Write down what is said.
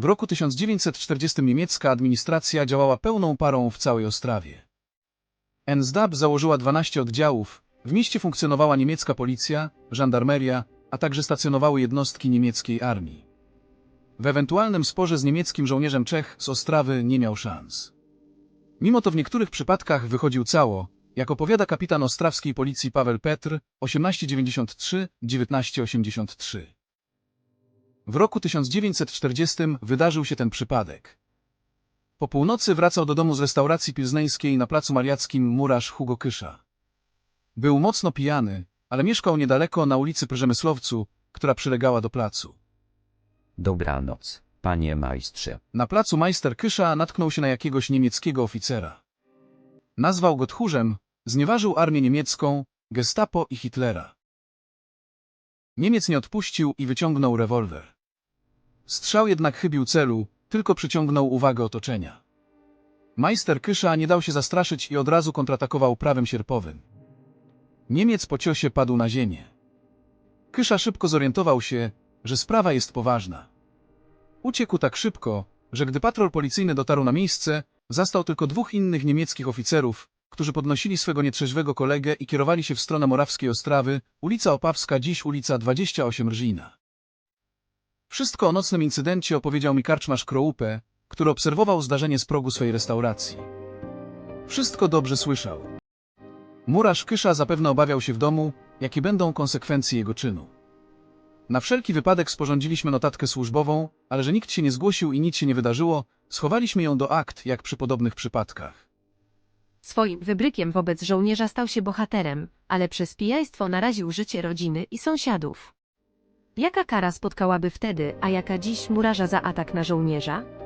W roku 1940 niemiecka administracja działała pełną parą w całej Ostrawie. NSDAP założyła 12 oddziałów, w mieście funkcjonowała niemiecka policja, żandarmeria, a także stacjonowały jednostki niemieckiej armii. W ewentualnym sporze z niemieckim żołnierzem Czech z Ostrawy nie miał szans. Mimo to w niektórych przypadkach wychodził cało, jak opowiada kapitan ostrawskiej policji Paweł Petr 1893-1983. W roku 1940 wydarzył się ten przypadek. Po północy wracał do domu z restauracji pilzneńskiej na placu mariackim murarz Hugo Kysza. Był mocno pijany, ale mieszkał niedaleko na ulicy Przemysłowcu, która przylegała do placu. Dobranoc, panie majstrze. Na placu majster Kysza natknął się na jakiegoś niemieckiego oficera. Nazwał go tchórzem, znieważył armię niemiecką, gestapo i Hitlera. Niemiec nie odpuścił i wyciągnął rewolwer. Strzał jednak chybił celu, tylko przyciągnął uwagę otoczenia. Majster Kysza nie dał się zastraszyć i od razu kontratakował prawym sierpowym. Niemiec po ciosie padł na ziemię. Kysza szybko zorientował się, że sprawa jest poważna. Uciekł tak szybko, że gdy patrol policyjny dotarł na miejsce, zastał tylko dwóch innych niemieckich oficerów, którzy podnosili swego nietrzeźwego kolegę i kierowali się w stronę Morawskiej Ostrawy, ulica Opawska, dziś ulica 28 Rżina. Wszystko o nocnym incydencie opowiedział mi karczmarz Kroupę, który obserwował zdarzenie z progu swojej restauracji. Wszystko dobrze słyszał. Murarz Kysza zapewne obawiał się w domu, jakie będą konsekwencje jego czynu. Na wszelki wypadek sporządziliśmy notatkę służbową, ale że nikt się nie zgłosił i nic się nie wydarzyło, schowaliśmy ją do akt, jak przy podobnych przypadkach. Swoim wybrykiem wobec żołnierza stał się bohaterem, ale przez pijaństwo naraził życie rodziny i sąsiadów. Jaka kara spotkałaby wtedy, a jaka dziś murarza za atak na żołnierza?